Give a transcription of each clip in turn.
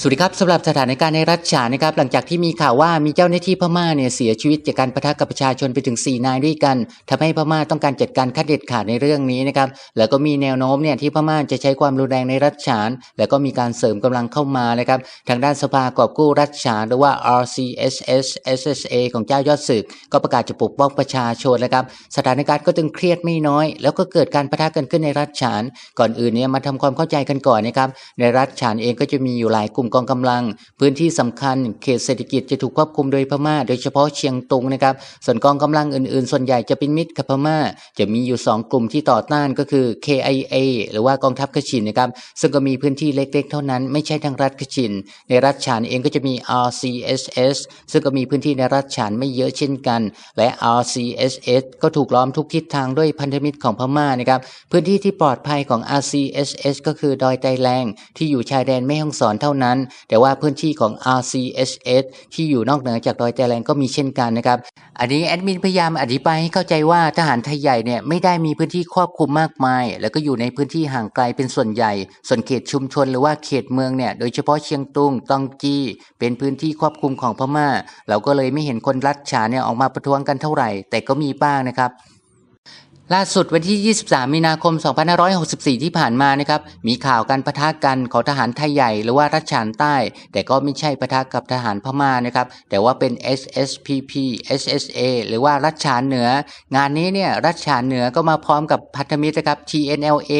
สวัสดีครับสำหรับสถานการณ์ในรัฐฉานนะครับหลังจากที่มีข่าวว่ามีเจ้าหน้าที่พม่าเนี่ยเสียชีวิตจากการปะทะกับประชาชนไปถึง 4 นายด้วยกันทำให้พม่าต้องการจัดการขั้นเด็ดขาดในเรื่องนี้นะครับแล้วก็มีแนวโน้มเนี่ยที่พม่าจะใช้ความรุนแรงในรัฐฉาน แล้วก็มีการเสริมกำลังเข้ามานะครับทางด้านสภากอบกู้รัฐฉานหรือว่า RCSS SSA ของเจ้ายอดศึก ก็ประกาศจะปกป้องประชาชนนะครับสถานการณ์ก็ตึงเครียดไม่น้อย แล้วก็เกิดการปะทะกันขึ้นในรัฐฉาน ก่อนอื่นเนี่ยมาทำความเข้าใจกันก่อนนะครับในรัฐฉานเองก็จะมีอยู่หลายกลุ่มกองกำลัง พื้นที่สำคัญเขตเศรษฐกิจจะถูกควบคุมโดยพม่า โดยเฉพาะเชียงตุงนะครับ ส่วนกองกำลังอื่นๆ ส่วนใหญ่จะเป็นมิตรกับพม่า จะมีอยู่ 2 กลุ่มที่ต่อต้านก็คือ KIA หรือว่ากองทัพขชินนะครับ ซึ่งก็มีพื้นที่เล็กๆ เท่านั้น ไม่ใช่ทั้งรัฐขชิน ในรัฐฉานเองก็จะมี RCSS ซึ่งก็มีพื้นที่ในรัฐฉานไม่เยอะเช่นกัน และ RCSS ก็ถูกล้อมทุกทิศทางด้วยพันธมิตรของพม่านะครับ พื้นที่ที่ปลอดภัยของ RCSS ก็คือดอยไตแรงที่อยู่ชายแดนแม่ฮ่องสอนเท่านั้นแต่ว่าพื้นที่ของ RCSS ที่อยู่นอกเหนือจากดอยไตแรงก็มีเช่นกันนะครับ อันนี้แอดมินพยายามอธิบายให้เข้าใจว่าทหารไทยใหญ่เนี่ยไม่ได้มีพื้นที่ควบคลุมมากมาย แล้วก็อยู่ในพื้นที่ห่างไกลเป็นส่วนใหญ่ ส่วนเขตชุมชนหรือว่าเขตเมืองเนี่ยโดยเฉพาะเชียงตุงตองจี เป็นพื้นที่ควบคลุมของพม่า เราก็เลยไม่เห็นคนรัฐฉานเนี่ยออกมาประท้วงกันเท่าไหร่ แต่ก็มีบ้างนะครับ ล่าสุดวันที่ 23 มีนาคม 2564 ที่ผ่านมานะครับ มีข่าวการปะทะกันของทหารไทยใหญ่หรือว่ารัชฉานใต้ แต่ก็ไม่ใช่ปะทะกับทหารพม่านะครับ แต่ว่าเป็น SSPP SSA หรือว่ารัชฉานเหนือ งานนี้เนี่ยรัชฉานเหนือก็มาพร้อมกับพันธมิตรนะครับ TNLA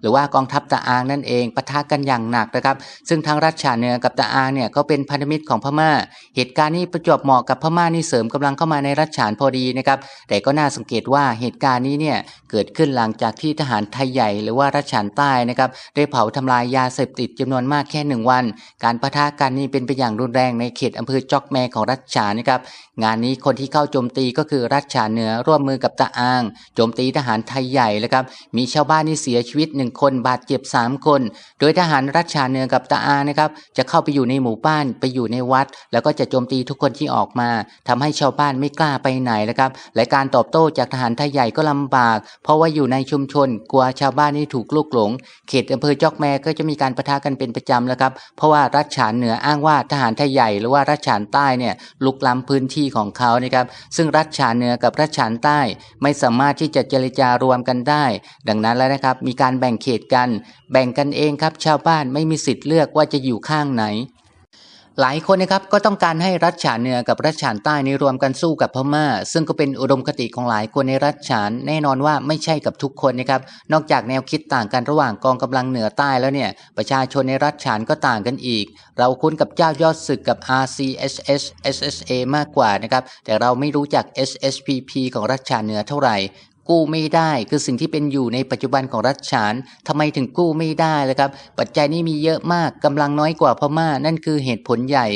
หรือว่ากองทัพตะอางนั่นเองปะทะกันอย่างหนักนะครับ ซึ่งทางรัชฉานเหนือกับตะอางเนี่ยก็เป็นพันธมิตรของพม่า เหตุการณ์นี้ประจวบเหมาะกับพม่านี่เสริมกำลังเข้ามาในรัชฉานพอดีนะครับ แต่ก็น่าสังเกตว่าเหตุการณ์นี้เนี่ยเกิดขึ้นหลังจากที่ทหารไทยใหญ่หรือว่ารัชฉานใต้นะครับได้เผาทำลายยาเสพติดจำนวนมากแค่หนึ่งวัน การปะทะกันนี่เป็นไปอย่างรุนแรงในเขตอำเภอจอกแมของรัชฉานนะครับงานนี้คนที่เข้าโจมตีก็คือรัชฉานเหนือร่วมมือกับตะอางโจมตีทหารไทยใหญ่นะครับมีชาวบ้านที่เสียชีวิตหนึ่งคนบาดเจ็บสามคน โดยทหารรัชฉานเหนือกับตะอางนะครับจะเข้าไปอยู่ในหมู่บ้านไปอยู่ในวัด แล้วก็จะโจมตีทุกคนที่ออกมาทำให้ชาวบ้านไม่กล้าไปไหนนะครับและการตอบโต้จากทหารไทยใหญ่ก็ลำบากเพราะว่าอยู่ในชุมชน กลัวชาวบ้านนี่ถูกลูกหลง เขตอำเภอจอกแมก็จะมีการประทะกันเป็นประจำแล้วครับ เพราะว่ารัชฉานเหนืออ้างว่าทหารไทยใหญ่หรือว่ารัชฉานใต้เนี่ยลุกล้ำพื้นที่ของเขานะครับ ซึ่งรัชฉานเหนือกับรัชฉานใต้ไม่สามารถที่จะเจรจารวมกันได้ ดังนั้นแล้วนะครับ มีการแบ่งเขตกัน แบ่งกันเองครับ ชาวบ้านไม่มีสิทธิ์เลือกว่าจะอยู่ข้างไหน หลายคนนะครับก็ต้องการให้รัฐฉานเหนือกับรัฐฉานใต้ในรวมกันสู้กับพม่า ซึ่งก็เป็นอุดมคติของหลายคนในรัฐฉานแน่นอนว่าไม่ใช่กับทุกคนนะครับนอกจากแนวคิดต่างกันระหว่างกองกำลังเหนือใต้แล้วเนี่ยประชาชนในรัฐฉานก็ต่างกันอีก เราคุ้นกับเจ้ายอดศึกกับ RCSS SSA มากกว่านะครับแต่เราไม่รู้จัก SSPP ของรัฐฉานเหนือเท่าไหร่ กู้ไม่ได้ คือสิ่งที่เป็นอยู่ในปัจจุบันของรัฐฉานทำไมถึงกู้ไม่ได้ล่ะครับ ปัจจัยนี้มีเยอะมากกำลังน้อยกว่าพม่า นั่นคือเหตุผลใหญ่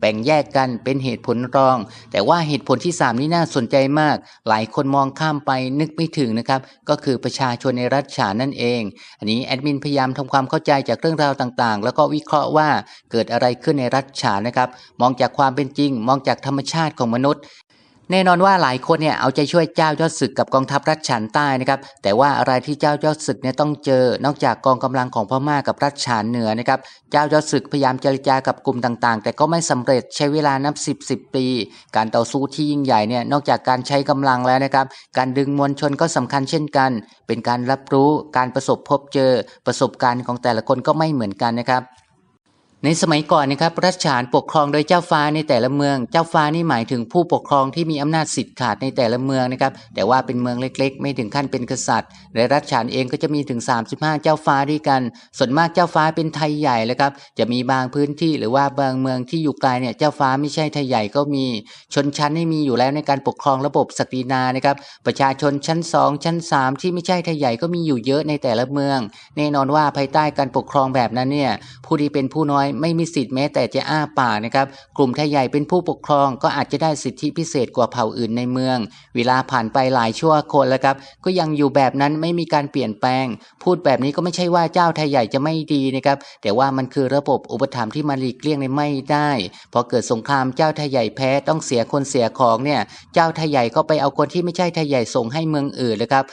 แบ่งแยกกันเป็นเหตุผลรอง แต่ว่าเหตุผลที่ 3 นี่น่าสนใจมาก หลายคนมองข้ามไปนึกไม่ถึงนะครับ ก็คือประชาชนในรัฐฉานนั่นเอง อันนี้แอดมินพยายามทำความเข้าใจจากเรื่องราวต่างๆ แล้วก็วิเคราะห์ว่าเกิดอะไรขึ้นในรัฐฉานนะครับ มองจากความเป็นจริง มองจากธรรมชาติของมนุษย์ แน่นอนว่าหลายคนเนี่ยเอาใจช่วยเจ้ายอดศึกกับกองทัพรัฐฉานใต้นะครับแต่ว่าอะไรที่เจ้ายอดศึกเนี่ยต้องเจอนอกจากกองกำลังของพม่ากับรัฐฉานเหนือนะครับเจ้ายอดศึกพยายามเจรจากับกลุ่มต่างๆ แต่ก็ไม่สำเร็จใช้เวลานับ10 10ปี การต่อสู้ที่ยิ่งใหญ่เนี่ยนอกจากการใช้กำลังแล้วนะครับการดึงมวลชนก็สำคัญเช่นกัน เป็นการรับรู้การประสบพบเจอประสบการณ์ของแต่ละคนก็ไม่เหมือนกันนะครับ ในสมัยก่อนนะครับรัชฉานปกครองโดยเจ้าฟ้าในแต่ละเมือง เจ้าฟ้านี่หมายถึงผู้ปกครองที่มีอำนาจสิทธิ์ขาดในแต่ละเมืองนะครับ แต่ว่าเป็นเมืองเล็กๆ ไม่ถึงขั้นเป็นกษัตริย์และรัชฉานเองก็จะมีถึง 35 เจ้าฟ้าด้วยกัน ส่วนมากเจ้าฟ้าเป็นไทยใหญ่เลยครับ จะมีบางพื้นที่หรือว่าบางเมืองที่อยู่ไกลเนี่ยเจ้าฟ้าไม่ใช่ไทยใหญ่ก็มีชนชั้นนี่มีอยู่แล้วในการปกครองระบบศักดินานะครับ ประชาชนชั้น 2 ชั้น 3 ที่ไม่ใช่ไทยใหญ่ก็มีอยู่เยอะในแต่ละเมือง แน่นอนว่าภายใต้การปกครองแบบนั้นเนี่ยผู้ที่เป็นผู้น้อยไม่มีสิทธิ์แม้แต่จะอ้าปากนะครับ กลุ่มไทยใหญ่เป็นผู้ปกครองก็อาจจะได้สิทธิพิเศษกว่าเผ่าอื่นในเมือง เวลาผ่านไปหลายชั่วคนแล้วครับ ก็ยังอยู่แบบนั้นไม่มีการเปลี่ยนแปลง พูดแบบนี้ก็ไม่ใช่ว่าเจ้าไทยใหญ่จะไม่ดีนะครับ แต่ว่ามันคือระบบอุปถัมภ์ที่มันหลีกเลี่ยงในไม่ได้พอเกิดสงครามเจ้าไทยใหญ่แพ้ต้องเสียคนเสียของเนี่ย เจ้าไทยใหญ่ก็ไปเอาคนที่ไม่ใช่ไทยใหญ่ส่งให้เมืองอื่นเลยครับ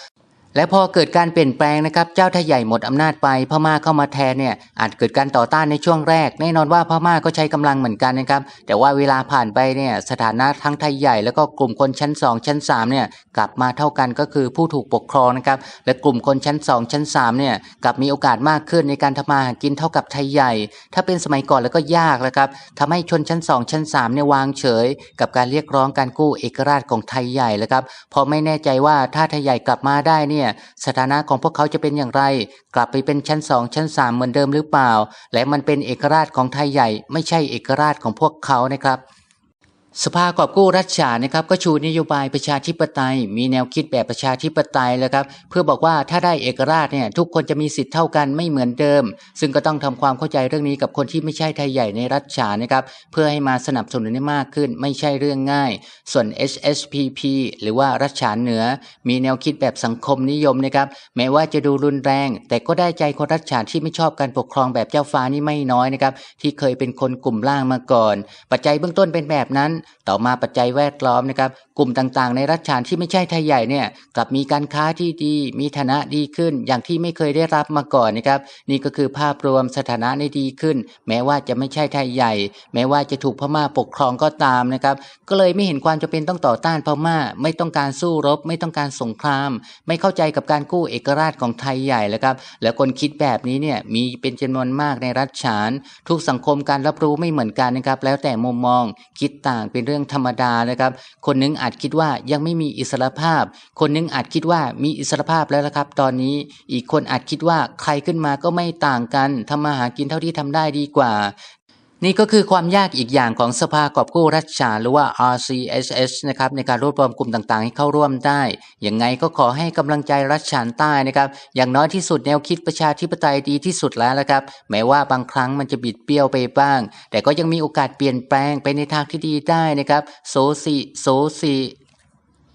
และพอเกิดการเปลี่ยนแปลงนะครับเจ้าไทยใหญ่หมดอำนาจไปพม่าเข้ามาแทนเนี่ยอาจเกิดการต่อต้านในช่วงแรก แน่นอนว่าพม่าก็ใช้กำลังเหมือนกันนะครับแต่ว่าเวลาผ่านไปเนี่ยสถานะทั้งไทยใหญ่แล้วก็กลุ่มคนชั้น 2 ชั้น3เนี่ยกลับมาเท่ากันก็คือผู้ถูกปกครองนะครับและกลุ่มคนชั้น 2 ชั้น3เนี่ยกลับมีโอกาสมากขึ้นในการทำมาหากินเท่ากับไทยใหญ่ ถ้าเป็นสมัยก่อนแล้วก็ยากแล้วครับทำให้ชนชั้น 2 ชั้น3เนี่ยวางเฉย กับการเรียกร้องการกู้เอกราชของไทยใหญ่แล้วครับเพราะไม่แน่ใจว่าถ้าไทยใหญ่กลับมาได้เนี่ยสถานะของพวกเขาจะเป็นอย่างไร กลับไปเป็นชั้นสองชั้นสามเหมือนเดิมหรือเปล่า และมันเป็นเอกราชของไทยใหญ่ ไม่ใช่เอกราชของพวกเขานะครับ สภากอบกู้รัฐฉานะครับก็ชูนโยบายประชาธิปไตย มีแนวคิดแบบประชาธิปไตยแล้วครับ เพื่อบอกว่าถ้าได้เอกราชเนี่ยทุกคนจะมีสิทธิ์เท่ากันไม่เหมือนเดิม ซึ่งก็ต้องทำความเข้าใจเรื่องนี้กับคนที่ไม่ใช่ไทยใหญ่ในรัฐฉานนะครับเพื่อให้มาสนับสนุนได้มากขึ้น ไม่ใช่เรื่องง่าย ส่วน HSPP หรือว่ารัฐฉานเหนือ มีแนวคิดแบบสังคมนิยมนะครับแม้ว่าจะดูรุนแรง แต่ก็ได้ใจคนรัฐฉานที่ไม่ชอบการปกครองแบบเจ้าฟ้านี่ไม่น้อยนะครับที่เคยเป็นคนกลุ่มล่างมาก่อน ปัจจัยเบื้องต้นเป็นแบบนั้นต่อมาปัจจัยแวดล้อมนะครับ กลุ่มต่างๆ ในรัฐฉานที่ไม่ใช่ไทยใหญ่เนี่ยกลับมีการค้าที่ดี มีฐานะดีขึ้น อย่างที่ไม่เคยได้รับมาก่อนนะครับ นี่ก็คือภาพรวมสถานะในดีขึ้น แม้ว่าจะไม่ใช่ไทยใหญ่ แม้ว่าจะถูกพม่าปกครองก็ตามนะครับ ก็เลยไม่เห็นความจำเป็นต้องต่อต้านพม่า ไม่ต้องการสู้รบ ไม่ต้องการสงคราม ไม่เข้าใจกับการกู้เอกราชของไทยใหญ่แล้วครับ แล้วคนคิดแบบนี้เนี่ยมีเป็นจำนวนมากในรัฐฉาน ทุกสังคมการรับรู้ไม่เหมือนกันนะครับ แล้วแต่มุมมองคิดต่างเป็นเรื่องธรรมดานะครับ คนหนึงอาจคิดว่ายังไม่มีอิสรภาพ คนหนึงอาจคิดว่ามีอิสรภาพแล้วละครับ ตอนนี้อีกคนอาจคิดว่าใครขึ้นมาก็ไม่ต่างกันทำมาหากินเท่าที่ทำได้ดีกว่า นี่ก็คือความยากอีกอย่างของสภากอบกู้รัฐฉาหรือว่า RCSS นะครับในการรวบรวมกลุ่มต่างๆ ให้เข้าร่วมได้ ยังไงก็ขอให้กำลังใจรัฐฉานใต้นะครับ อย่างน้อยที่สุดแนวคิดประชาธิปไตยดีที่สุดแล้วละครับ แม้ว่าบางครั้งมันจะบิดเบี้ยวไปบ้าง แต่ก็ยังมีโอกาสเปลี่ยนแปลงไปในทางที่ดีได้นะครับ โซซีโซซี